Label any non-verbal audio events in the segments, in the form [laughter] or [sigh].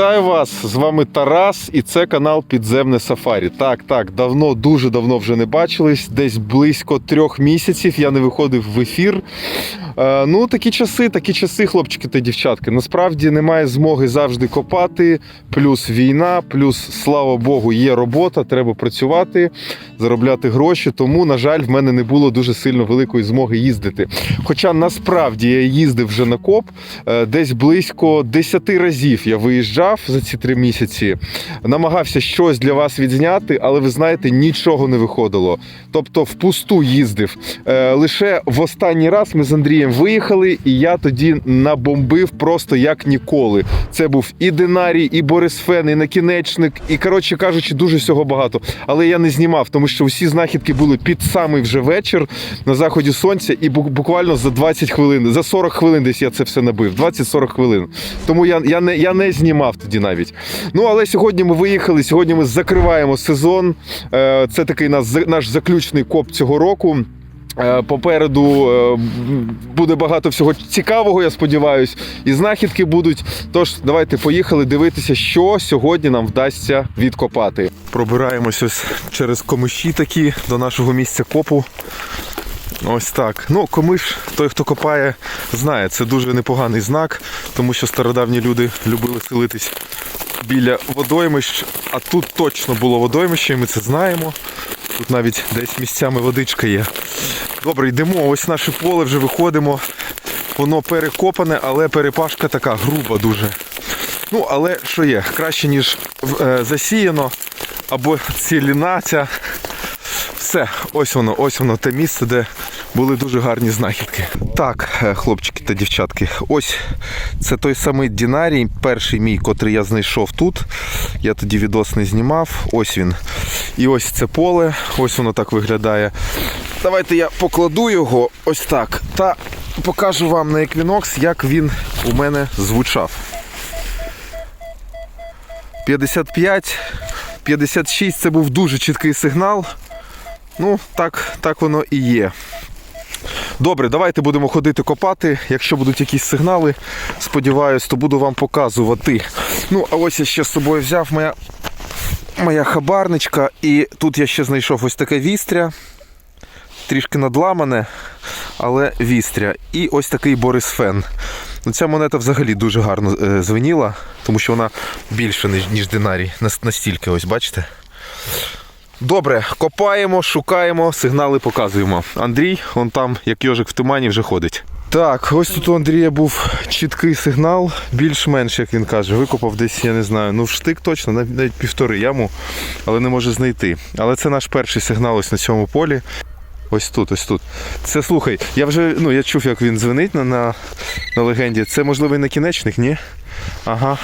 Вітаю вас! З вами Тарас, і це канал Підземне Сафарі. Так, так, давно, дуже давно вже не бачились. Десь близько трьох місяців я не виходив в ефір. Е, ну, такі часи, такі часи, хлопчики та дівчатки. Насправді немає змоги завжди копати. Плюс війна, плюс, слава Богу, є робота, треба працювати, заробляти гроші. Тому, на жаль, в мене не було дуже сильно великої змоги їздити. Хоча насправді я їздив вже на коп е, десь близько 10 разів я виїжджав за ці три місяці, намагався щось для вас відзняти, але ви знаєте, нічого не виходило. Тобто впусту їздив. Е, Лише в останній раз ми з Андрієм виїхали, і я тоді набомбив просто як ніколи. Це був і Динарій, і Борис Фен, і накінечник, і коротше кажучи, дуже всього багато. Але я не знімав, тому що всі знахідки були під самий вже вечір на заході сонця, і буквально за 20 хвилин, за 40 хвилин десь я це все набив. 20-40 хвилин. Тому я, я, не, я не знімав тоді навіть. Ну але сьогодні ми виїхали. Сьогодні ми закриваємо сезон. Е, Це такий наш, заключний коп цього року. Е, Попереду е, буде багато всього цікавого, я сподіваюся, і знахідки будуть. Тож, давайте поїхали дивитися, що сьогодні нам вдасться відкопати. Пробираємось ось через комиші такі до нашого місця копу. Ось так. Ну, комиш, той, хто копає, знає, це дуже непоганий знак, тому що стародавні люди любили селитись біля водоймищ, а тут точно було водоймище, і ми це знаємо. Тут навіть десь місцями водичка є. Добре, йдемо. Ось наше поле вже виходимо. Воно перекопане, але перепашка така груба дуже. Ну, але що є? Краще, ніж е, засіяно або ціліна ця. Все, ось воно, ось воно те місце, де були дуже гарні знахідки. Так, е, хлопчики та дівчатки, ось це той самий Дінарій, перший мій, котрий я знайшов тут. Я тоді відос не знімав. Ось він. І ось це поле, ось воно так виглядає. Давайте я покладу його ось так та покажу вам на еквінокс, як він у мене звучав. 55, 56 це був дуже чіткий сигнал. Ну, так, так воно і є. Добре, давайте будемо ходити копати. Якщо будуть якісь сигнали, сподіваюсь, то буду вам показувати. Ну, а ось я ще з собою взяв моя, моя хабарничка, і тут я ще знайшов ось таке вістря. Трішки надламане, але вістря. І ось такий Борис Фен. Ну, ця монета взагалі дуже гарно е, звеніла, тому що вона більша, ніж динарій. Настільки, ось бачите. Добре, копаємо, шукаємо, сигнали показуємо. Андрій, он там, як йожик в тумані, вже ходить. Так, ось тут у Андрія був чіткий сигнал, більш-менш, як він каже, викопав десь, я не знаю, ну в штик точно, навіть півтори яму, але не може знайти. Але це наш перший сигнал ось на цьому полі. Ось тут, ось тут. Це слухай, я вже ну, я чув, як він дзвонить на, на, на легенді. Це можливий накінечник, ні? Ага.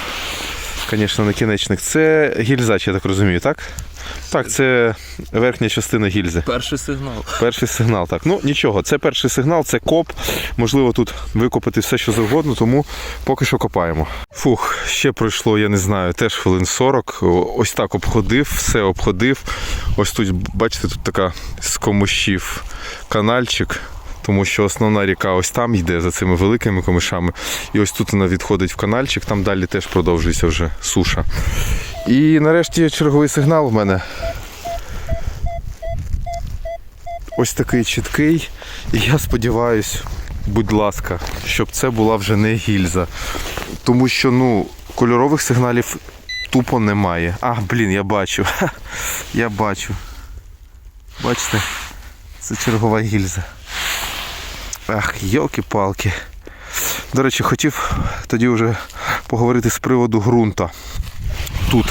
Звісно, накінечник. Це гільзач, я так розумію, так? Так, це верхня частина гільзи. Перший сигнал. Перший сигнал. Так, ну нічого, це перший сигнал, це коп. Можливо, тут викопати все, що завгодно, тому поки що копаємо. Фух, ще пройшло, я не знаю, теж хвилин 40. Ось так обходив, все обходив. Ось тут, бачите, тут така з комущів канальчик. Тому що основна ріка ось там йде за цими великими комишами. І ось тут вона відходить в канальчик, там далі теж продовжується вже суша. І нарешті черговий сигнал в мене. ось такий чіткий. І я сподіваюся, будь ласка, щоб це була вже не гільза. Тому що ну, кольорових сигналів тупо немає. А, блін, я бачу. [laughs] Я бачу. Бачите? Це чергова гільза. Ах, йолки-палки. До речі, хотів тоді вже поговорити з приводу ґрунта. Тут.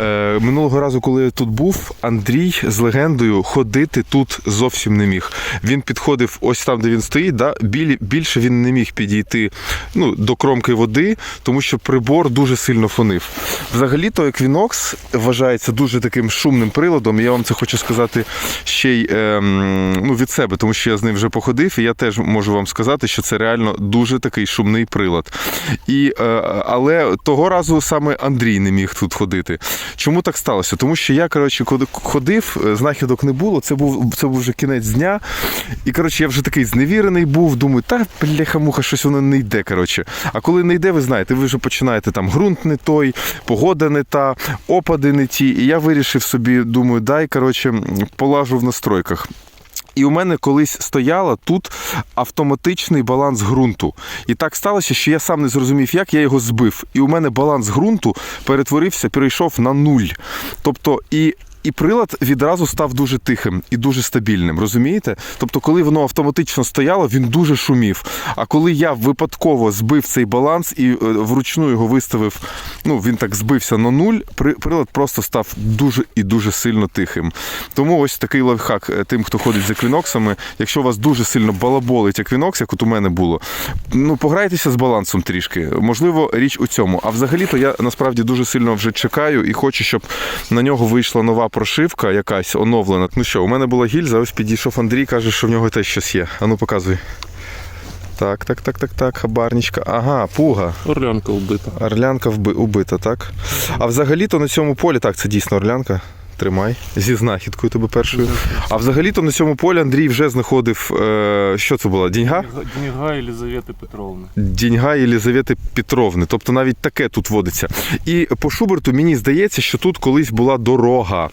Е, минулого разу, коли я тут був, Андрій з легендою ходити тут зовсім не міг. Він підходив ось там, де він стоїть, да, більше він не міг підійти ну, до кромки води, тому що прибор дуже сильно фонив. Взагалі-то Equinox вважається дуже таким шумним приладом. Я вам це хочу сказати ще й ем, ну, від себе, тому що я з ним вже походив, і я теж можу вам сказати, що це реально дуже такий шумний прилад. І, е, але того разу саме Андрій не міг тут ходити. Чому так сталося? Тому що я, коротше, коли ходив, е, знахідок не було. Це був це був вже кінець дня. І коротше, я вже такий зневірений був. Думаю, та бляха-муха, щось воно не йде. Коротше. А коли не йде, ви знаєте, ви вже починаєте там ґрунт не той, погода не та, опади не ті. І я вирішив собі, думаю, дай коротше, полажу в настройках. І у мене колись стояла тут автоматичний баланс ґрунту. І так сталося, що я сам не зрозумів, як я його збив. І у мене баланс ґрунту перетворився, перейшов на нуль. Тобто, і. І прилад відразу став дуже тихим і дуже стабільним, розумієте? Тобто, коли воно автоматично стояло, він дуже шумів. А коли я випадково збив цей баланс і е, вручну його виставив, ну він так збився на нуль, при- прилад просто став дуже і дуже сильно тихим. Тому ось такий лайфхак е, тим, хто ходить з еквіноксами. Якщо у вас дуже сильно балаболить еквінокс, як от у мене було, ну пограйтеся з балансом трішки. Можливо, річ у цьому. А взагалі-то я насправді дуже сильно вже чекаю і хочу, щоб на нього вийшла нова прошивка, якась оновлена. Ну що, у мене була гільза, ось підійшов Андрій, каже, що в нього теж щось є. Ану, показуй. Так, так, так, так, так, хабарничка. Ага, пуга. Орлянка вбита. Орлянка вби- убита, так? А взагалі-то на цьому полі, так, це дійсно орлянка. Тримай. Зі знахідкою тебе першою. А взагалі-то на цьому полі Андрій вже знаходив. Е, що це була? Діньга? Дніга Єлизавети Петровни. Діньга Єлизавети Петровни. Тобто навіть таке тут водиться. І по Шуберту мені здається, що тут колись була дорога.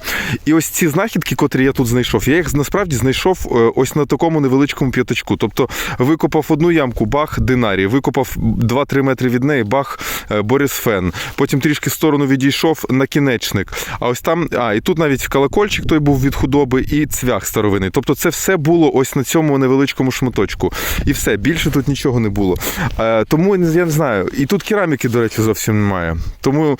І ось ці знахідки, котрі я тут знайшов, я їх насправді знайшов е, ось на такому невеличкому п'ятачку. Тобто викопав одну ямку, бах, динарій, викопав 2-3 метри від неї, бах, е, Борис Фен. Потім трішки в сторону відійшов накінечник. А ось там, а, і тут навіть колокольчик той був від худоби, і цвях старовини. Тобто це все було ось на цьому невеличкому шматочку. І все, більше тут нічого не було. Е, тому я не знаю. І тут кераміки, до речі, зовсім немає. Тому.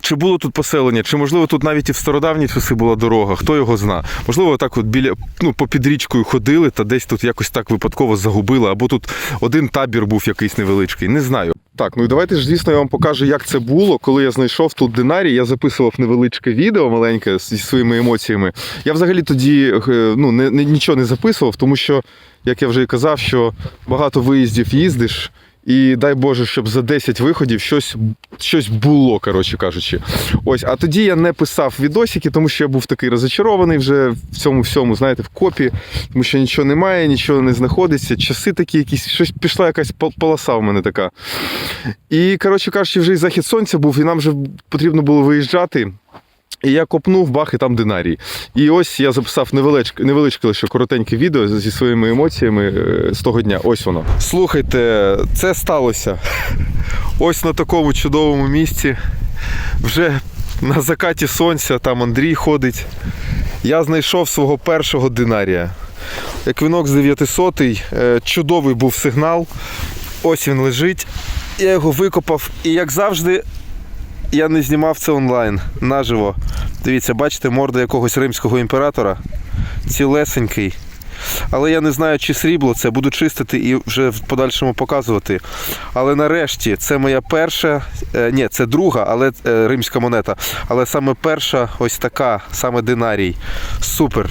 Чи було тут поселення, чи можливо тут навіть і в стародавні часи була дорога, хто його зна. Можливо, так от біля ну попід річкою ходили та десь тут якось так випадково загубили, або тут один табір був якийсь невеличкий. Не знаю. Так, ну і давайте ж, звісно, я вам покажу, як це було, коли я знайшов тут динарій. Я записував невеличке відео маленьке зі своїми емоціями. Я взагалі тоді е, ну, не, не, нічого не записував, тому що, як я вже і казав, що багато виїздів їздиш. І дай Боже, щоб за 10 виходів щось, щось було, коротше кажучи. Ось, а тоді я не писав відосики, тому що я був такий розочарований вже в цьому всьому, знаєте, в копі, тому що нічого немає, нічого не знаходиться. Часи такі якісь, щось пішла якась пол- полоса в мене така. І, коротше кажучи, вже і захід сонця був, і нам вже потрібно було виїжджати. І я копнув бах, і там динарій. І ось я записав невеличке, невеличке лише коротеньке відео зі своїми емоціями е, з того дня. Ось воно. Слухайте, це сталося. [laughs] Ось на такому чудовому місці. Вже на закаті сонця там Андрій ходить. Я знайшов свого першого динарія. Еквінокс 900, е, чудовий був сигнал. Ось він лежить. Я його викопав. І як завжди, я не знімав це онлайн наживо. Дивіться, бачите, морда якогось римського імператора. Цілесенький. Але я не знаю, чи срібло це, буду чистити і вже в подальшому показувати. Але нарешті це моя перша, е, ні, це друга, але е, римська монета. Але саме перша ось така, саме динарій. Супер.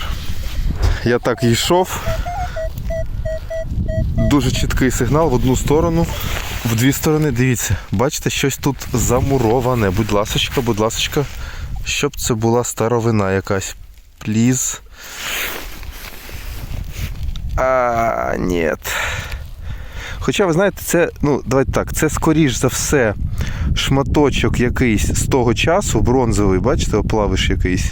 Я так йшов. Дуже чіткий сигнал в одну сторону, в дві сторони. Дивіться, бачите, щось тут замуроване. Будь ласочка, будь ласочка, щоб це була старовина якась. Пліз. А, ні. Хоча, ви знаєте, це, ну, давайте так, це скоріш за все шматочок якийсь з того часу, бронзовий, бачите, оплавиш якийсь.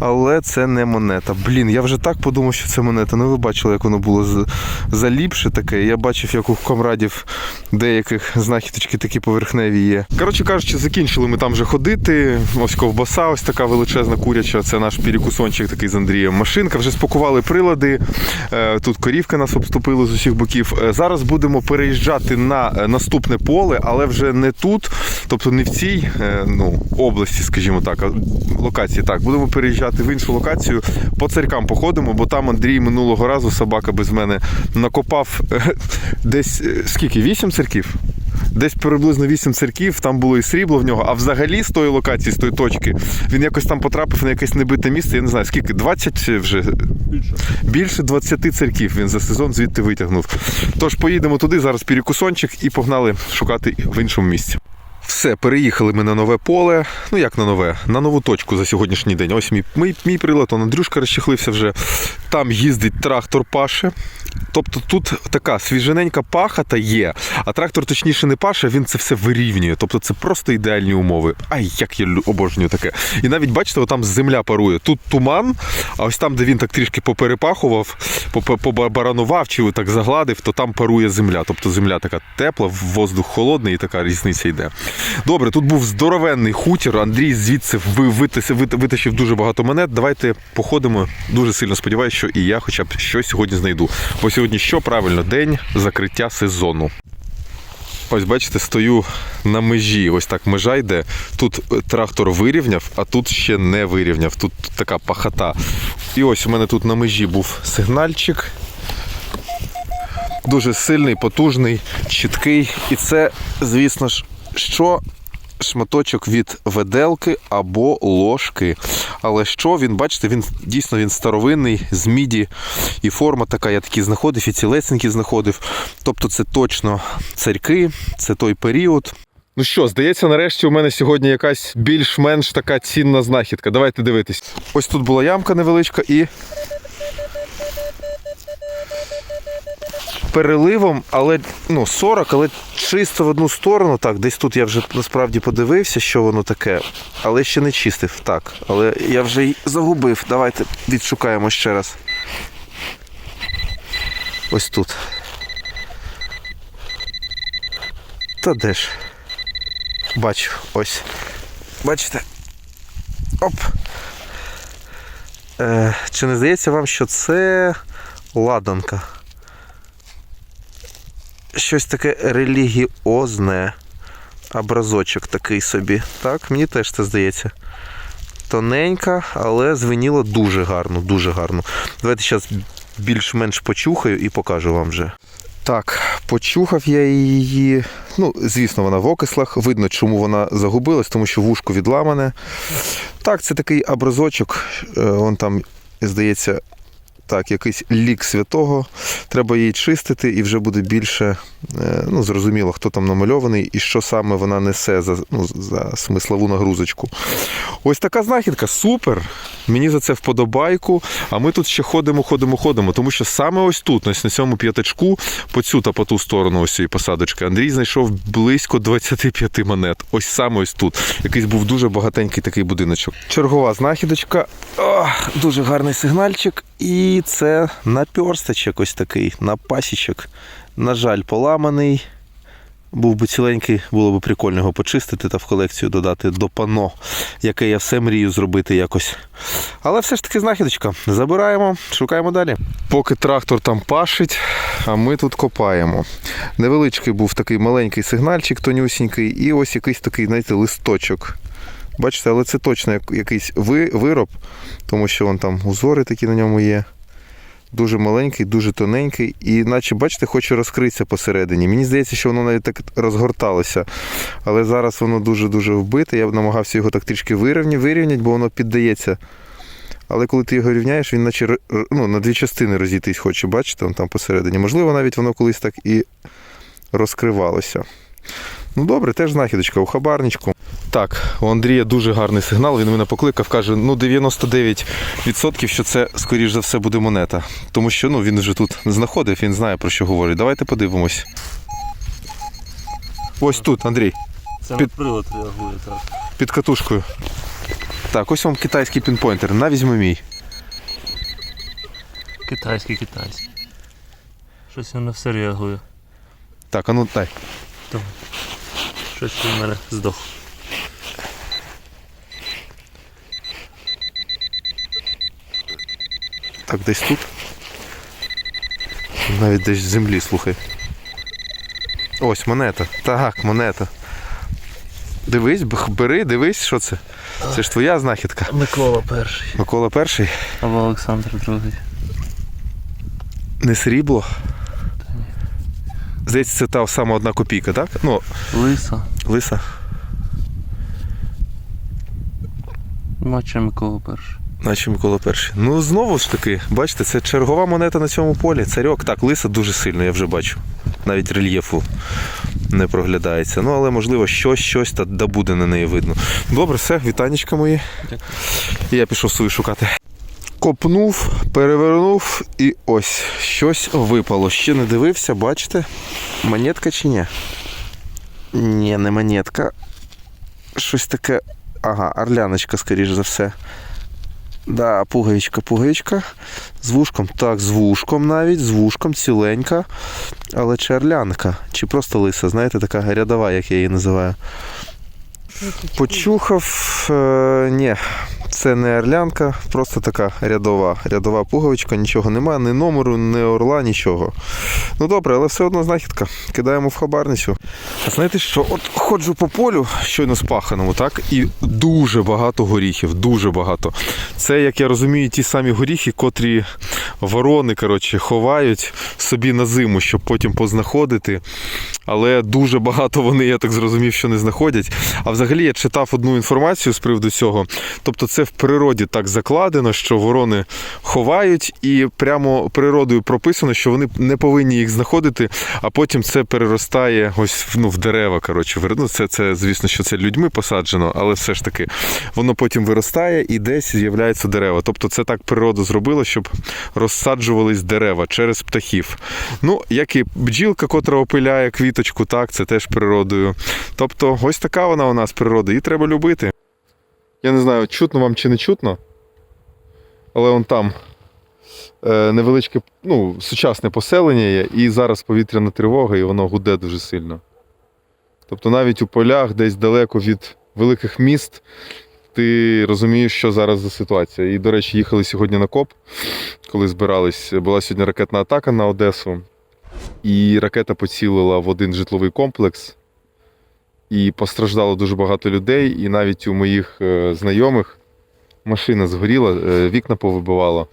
Але це не монета. Блін, я вже так подумав, що це монета. Ну ви бачили, як воно було заліпше таке. Я бачив, як у комрадів деяких знахідочки такі поверхневі є. Коротше кажучи, закінчили ми там вже ходити. Ось ковбаса, ось така величезна куряча. Це наш перекусончик такий з Андрієм. Машинка, вже спакували прилади. Е, Тут корівки нас обступили з усіх боків. Е, Зараз будемо переїжджати на е, наступне поле, але вже не тут, тобто не в цій е, ну, області, скажімо так, а локації. Так, будемо переїжджати в іншу локацію. По царькам походимо, бо там Андрій минулого разу собака без мене накопав е, десь е, скільки? Вісім церків? Десь приблизно вісім церків, там було і срібло в нього. А взагалі з тої локації, з тої точки, він якось там потрапив на якесь небите місце. Я не знаю, скільки 20 вже Більше. більше 20 церків він за сезон звідти витягнув. Тож поїдемо туди, зараз перекусончик і погнали шукати в іншому місці. Все, переїхали ми на нове поле. Ну як на нове, на нову точку за сьогоднішній день. Ось мій, мій, мій прилад, он Андрюшка розчехлився вже. Там їздить трактор паше. Тобто тут така свіжененька пахата є, а трактор точніше не паше, він це все вирівнює. Тобто це просто ідеальні умови. Ай, як я обожнюю таке. І навіть бачите, там земля парує. Тут туман, а ось там, де він так трішки поперепахував, попе- побаранував чи так загладив, то там парує земля. Тобто земля така тепла, воздух холодний, і така різниця йде. Добре, тут був здоровенний хутір. Андрій звідси витащив дуже багато монет. Давайте походимо. Дуже сильно сподіваюся, що і я хоча б щось сьогодні знайду. Бо сьогодні що правильно? День закриття сезону. Ось бачите, стою на межі. Ось так межа йде. Тут е, трактор вирівняв, а тут ще не вирівняв. Тут така пахота. І ось у мене тут на межі був сигнальчик. Дуже сильний, потужний, чіткий. І це, звісно ж, що шматочок від веделки або ложки. Але що він, бачите, він дійсно він старовинний, з міді, і форма така, я такі знаходив, і цілесенькі знаходив. Тобто це точно царьки, це той період. Ну що, здається, нарешті у мене сьогодні якась більш-менш така цінна знахідка. Давайте дивитись. Ось тут була ямка невеличка і. Переливом, але ну, 40, але чисто в одну сторону. Так, десь тут я вже насправді подивився, що воно таке, але ще не чистив. Так, але я вже й загубив. Давайте відшукаємо ще раз. Ось тут. Та де ж? Бачу, ось. Бачите? Оп. Е, чи не здається вам, що це ладанка? Щось таке релігіозне. Образочок такий собі. Так, мені теж це здається. Тоненька, але звеніло дуже гарно, дуже гарно. Давайте зараз більш-менш почухаю і покажу вам вже. Так, почухав я її. Ну, звісно, вона в окислах. Видно, чому вона загубилась, тому що вушко відламане. Так, це такий образочок. Е, Вон там, здається, так, якийсь лік святого. Треба її чистити, і вже буде більше е, ну, зрозуміло, хто там намальований і що саме вона несе за, ну, за смислову нагрузочку. Ось така знахідка, супер. Мені за це вподобайку. А ми тут ще ходимо, ходимо, ходимо. Тому що саме ось тут, ось на цьому п'ятачку, по цю та по ту сторону ось цієї посадочки, Андрій знайшов близько 25 монет. Ось саме ось тут. Якийсь був дуже багатенький такий будиночок. Чергова знахідочка. О, дуже гарний сигнальчик. І це наперсточок ось такий, напасічок. На жаль, поламаний. Був би ціленький, було б прикольно його почистити та в колекцію додати до пано, яке я все мрію зробити якось. Але все ж таки знахідочка. Забираємо, шукаємо далі. Поки трактор там пашить, а ми тут копаємо. Невеличкий був такий маленький сигнальчик, тонюсінький, і ось якийсь такий, знаєте, листочок. Бачите, але це точно якийсь вироб, тому що вон там узори такі на ньому є. Дуже маленький, дуже тоненький, і наче, бачите, хоче розкритися посередині. Мені здається, що воно навіть так розгорталося. Але зараз воно дуже-дуже вбите. Я намагався його так трішки вирівняти, бо воно піддається. Але коли ти його рівняєш, він наче ну, на дві частини розійтись хоче, бачите, вон там посередині. Можливо, навіть воно колись так і розкривалося. Ну добре, теж знахідочка у хабарничку. Так, у Андрія дуже гарний сигнал. Він мене покликав, каже: ну 99% що це, скоріш за все, буде монета. Тому що ну, він вже тут знаходив, він знає про що говорить. Давайте подивимось. Ось тут, Андрій, Це Під- прилад реагує, так. під катушкою. Так, ось вам китайський пінпойнтер. На візьми мій. Китайський, китайський. Щось він на все реагує. Так, а ну дай. Щось в мене здох. Так, десь тут. Навіть десь з землі, слухай. Ось монета. Так, монета. Дивись, бери, дивись, що це. Це ж твоя знахідка. Микола перший. Микола перший. Або Олександр другий. Не срібло. Здається, це та сама одна копійка, так? Ну, Лиса. лиса. Наче Микола перший. Наче Микола перший. Ну, знову ж таки, бачите, це чергова монета на цьому полі. Царьок. Так, лиса дуже сильно, я вже бачу. Навіть рельєфу не проглядається. Ну, але можливо, щось, щось та да буде на неї видно. Добре, все, вітанечка мої. І я пішов свою шукати. Копнув, перевернув і ось щось випало. Ще не дивився, бачите? Монетка чи ні? Ні, не монетка. Щось таке. Ага, орляночка, скоріш за все. Да, пуговичка, пуговичка. З вушком. Так, з вушком навіть, з вушком ціленька. Але черлянка. чи просто лиса, знаєте, така рядова, як я її називаю. Почухав. Е, ні, це не орлянка, просто така рядова, рядова пуговичка, нічого немає, ні номеру, ні орла, нічого. Ну добре, але все одно знахідка. Кидаємо в хабарницю. А знаєте що? От ходжу по полю, щойно спаханому, так? І дуже багато горіхів, дуже багато. Це, як я розумію, ті самі горіхи, котрі ворони коротше, ховають собі на зиму, щоб потім познаходити. Але дуже багато вони, я так зрозумів, що не знаходять. А взагалі я читав одну інформацію з приводу цього. Тобто, це в природі так закладено, що ворони ховають, і прямо природою прописано, що вони не повинні їх знаходити, а потім це переростає ось ну, в дерева. Коротше, ну, це, це, звісно, що це людьми посаджено, але все ж таки воно потім виростає і десь з'являються дерева. Тобто, це так природа зробила, щоб розсаджувались дерева через птахів. Ну, як і бджілка, котра опиляє квіточку, так, це теж природою. Тобто, ось така вона у нас природа, її треба любити. Я не знаю, чутно вам чи не чутно, але он там е, невеличке, ну, сучасне поселення є, і зараз повітряна тривога, і воно гуде дуже сильно. Тобто навіть у полях, десь далеко від великих міст, ти розумієш, що зараз за ситуація. І, до речі, їхали сьогодні на КОП, коли збирались. Була сьогодні ракетна атака на Одесу, і ракета поцілила в один житловий комплекс. І постраждало дуже багато людей, і навіть у моїх е, знайомих машина згоріла, е, вікна повибивало.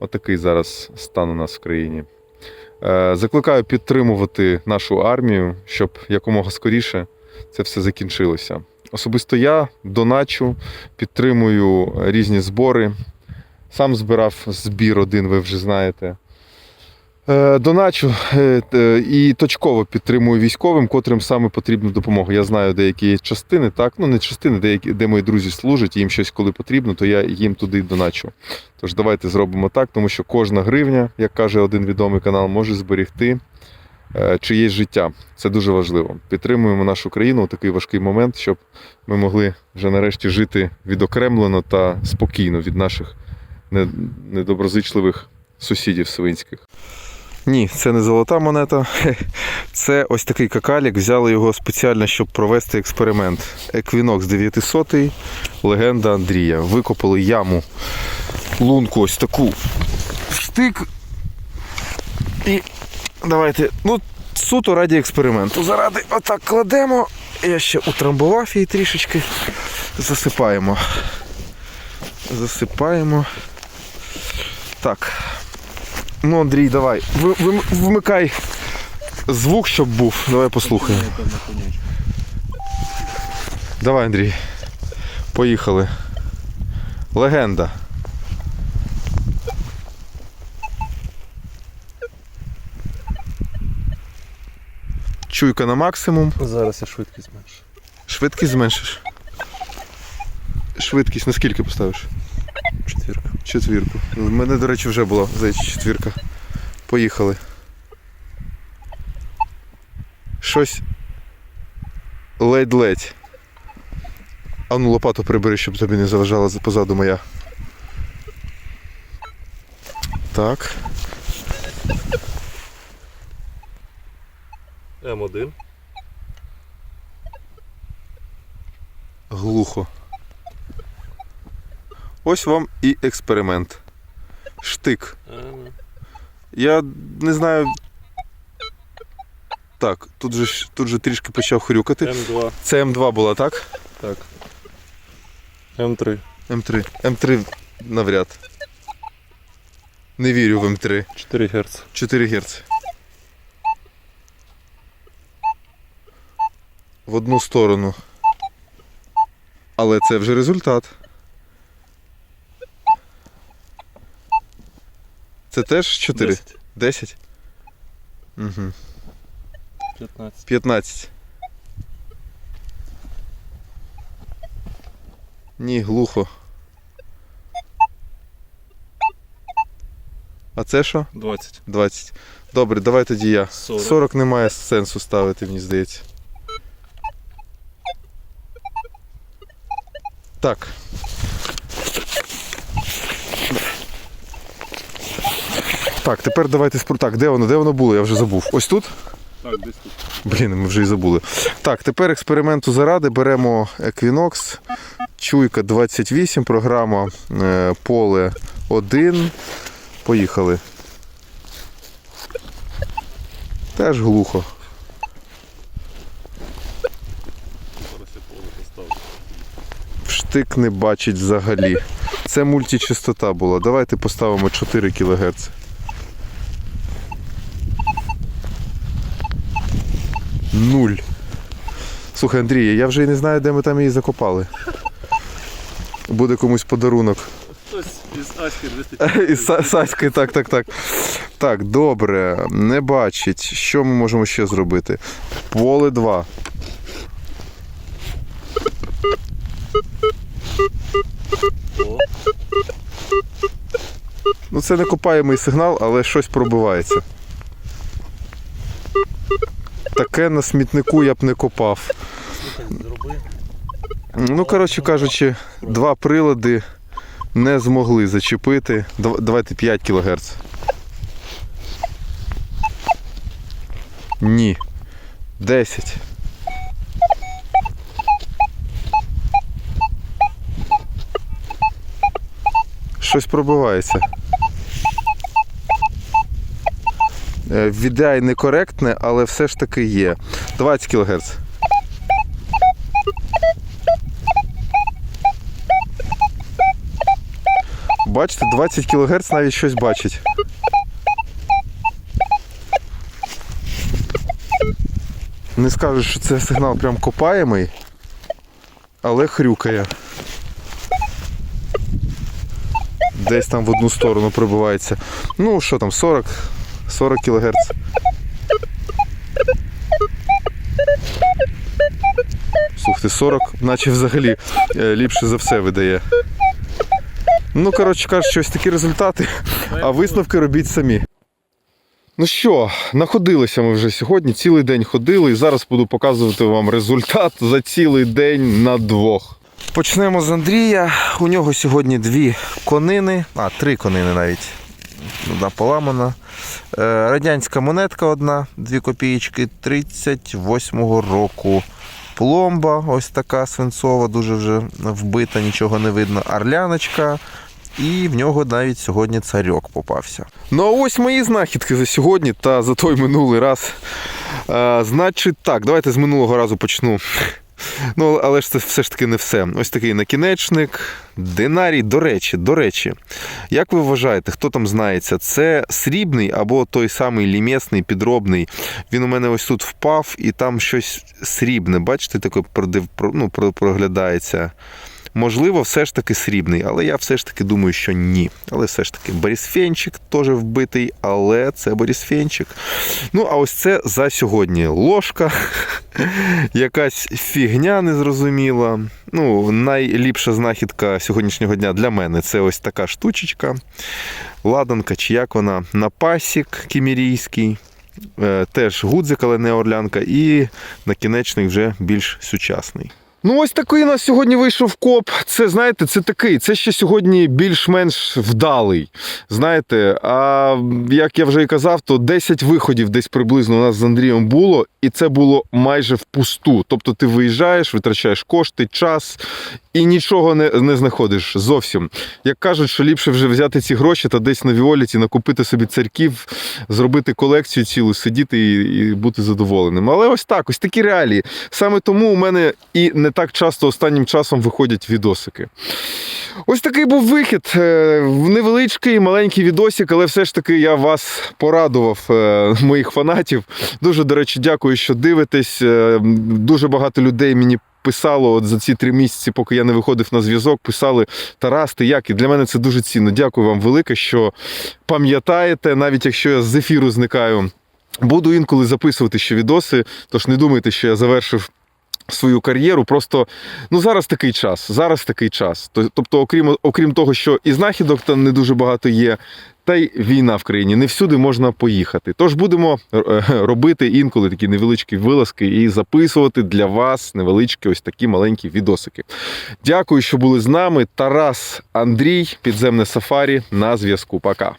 Отакий зараз стан у нас в країні. Е, Закликаю підтримувати нашу армію, щоб якомога скоріше це все закінчилося. Особисто я доначу, підтримую різні збори. Сам збирав збір один, ви вже знаєте. Е, Доначу е, е, і точково підтримую військовим, котрим саме потрібна допомога. Я знаю деякі частини, так, ну не частини, деякі, де мої друзі служать, їм щось коли потрібно, то я їм туди доначу. Тож давайте зробимо так, тому що кожна гривня, як каже один відомий канал, може зберегти е, чиєсь життя. Це дуже важливо. Підтримуємо нашу країну у такий важкий момент, щоб ми могли вже нарешті жити відокремлено та спокійно від наших недоброзичливих сусідів свинських. Ні, це не золота монета. [laughs] Це ось такий какалік. Взяли його спеціально, щоб провести експеримент. Еквінокс 900, легенда Андрія. Викопали яму, лунку ось таку. Штик. І давайте. Ну, суто раді експерименту. Заради отак кладемо. Я ще утрамбував її трішечки. Засипаємо. Засипаємо. Так. Ну, Андрій, давай. Ви, ви, вмикай звук, щоб був. Давай послухаємо. Давай, Андрій. Поїхали. Легенда. Чуйка на максимум. Зараз я швидкість зменшу. Швидкість зменшиш. Швидкість наскільки поставиш? Четвірка. Четвірку. У мене, до речі, вже була здається, четвірка. Поїхали. Щось. Ледь-ледь. А ну лопату прибери, щоб тобі не заважала позаду моя. Так. М1. Глухо. Ось вам і експеримент. Штик. Я не знаю. Так, тут же, тут же трішки почав хрюкати. М2. Це М2 була, так? Так. М3. М3. М3 навряд. Не вірю в М3. 4 Гц. 4 Гц. В одну сторону. Але це вже результат. Це теж 4? 10. 10? Угу. 15. 15. Ні, глухо. А це що? 20. 20. Добре, давай тоді я. 40. 40 немає сенсу ставити, мені здається. Так. Так, тепер давайте спро... Так, де воно? Де воно було? Я вже забув. Ось тут? Так, десь тут. Блін, ми вже і забули. Так, тепер експерименту заради беремо Equinox, чуйка 28, програма е, поле 1. Поїхали. Теж глухо. Зараз я поле поставлю. Штик не бачить взагалі. Це мультичастота була. Давайте поставимо 4 кГц. Нуль. Слухай, Андрій, я вже і не знаю, де ми там її закопали. Буде комусь подарунок. Хтось із Аськи вистачить. [laughs] Із Са- Саськи, так, так, так. Так, добре, не бачить. Що ми можемо ще зробити? Поле 2. О, Ну, це не копаємий сигнал, але щось пробивається. Таке на смітнику я б не копав. Ну, коротше кажучи, два прилади не змогли зачепити. Давайте 5 кГц. Ні. 10. Щось пробивається. Е, VDI некоректне, але все ж таки є. 20 кГц. Бачите, 20 кГц навіть щось бачить. Не скажу, що це сигнал прям копаємий, але хрюкає. Десь там в одну сторону прибувається. Ну, що там, 40, 40 кГц. Слухайте, 40, наче взагалі е, ліпше за все видає. Ну, коротше кажучи, ось такі результати, а висновки робіть самі. Ну що, находилися ми вже сьогодні, цілий день ходили, і зараз буду показувати вам результат за цілий день на двох. Почнемо з Андрія. У нього сьогодні дві конини, а три конини навіть. Одна поламана. Е, Радянська монетка одна, 2 копієчки 38-го року. Пломба, ось така свинцова, дуже вже вбита, нічого не видно. Орляночка. І в нього навіть сьогодні царьок попався. Ну а ось мої знахідки за сьогодні та за той минулий раз. Е, значить так, давайте з минулого разу почну. Ну, але ж це все ж таки не все. Ось такий накінечник. Динарій, до речі, до речі, як ви вважаєте, хто там знається? Це срібний або той самий лімесний, підробний. Він у мене ось тут впав, і там щось срібне, бачите, таке ну, проглядається. Можливо, все ж таки срібний, але я все ж таки думаю, що ні. Але все ж таки Борисфенчик теж вбитий, але це Борисфенчик. Ну, а ось це за сьогодні ложка. [laughs] Якась фігня незрозуміла. Ну, найліпша знахідка сьогоднішнього дня для мене це ось така штучечка. Ладанка, чи як вона, напасік кімірійський. Е, Теж гудзик, але не орлянка, і накінечник вже більш сучасний. Ну, ось такий у нас сьогодні вийшов коп. Це, знаєте, це такий, це ще сьогодні більш-менш вдалий. Знаєте, а як я вже і казав, то 10 виходів десь приблизно у нас з Андрієм було, і це було майже впусту. Тобто ти виїжджаєш, витрачаєш кошти, час і нічого не, не знаходиш зовсім. Як кажуть, що ліпше вже взяти ці гроші та десь на Віоліті накупити собі царьків, зробити колекцію цілу, сидіти і, і бути задоволеним. Але ось так, ось такі реалії. Саме тому у мене і не так часто останнім часом виходять відосики. Ось такий був вихід. Е, Невеличкий, маленький відосик, але все ж таки я вас порадував, е, моїх фанатів. Дуже, до речі, дякую, що дивитесь. Е, Дуже багато людей мені. Писало от за ці три місяці, поки я не виходив на зв'язок, писали Тарас, ти як? І для мене це дуже цінно. Дякую вам велике, що пам'ятаєте, навіть якщо я з ефіру зникаю. Буду інколи записувати ще відоси, тож не думайте, що я завершив свою кар'єру. Просто ну зараз такий час. Зараз такий час. Тобто, окрім, окрім того, що і знахідок там не дуже багато є, та й війна в країні. Не всюди можна поїхати. Тож будемо е, робити інколи такі невеличкі вилазки і записувати для вас невеличкі ось такі маленькі відосики. Дякую, що були з нами. Тарас Андрій, підземне сафарі на зв'язку. Пока.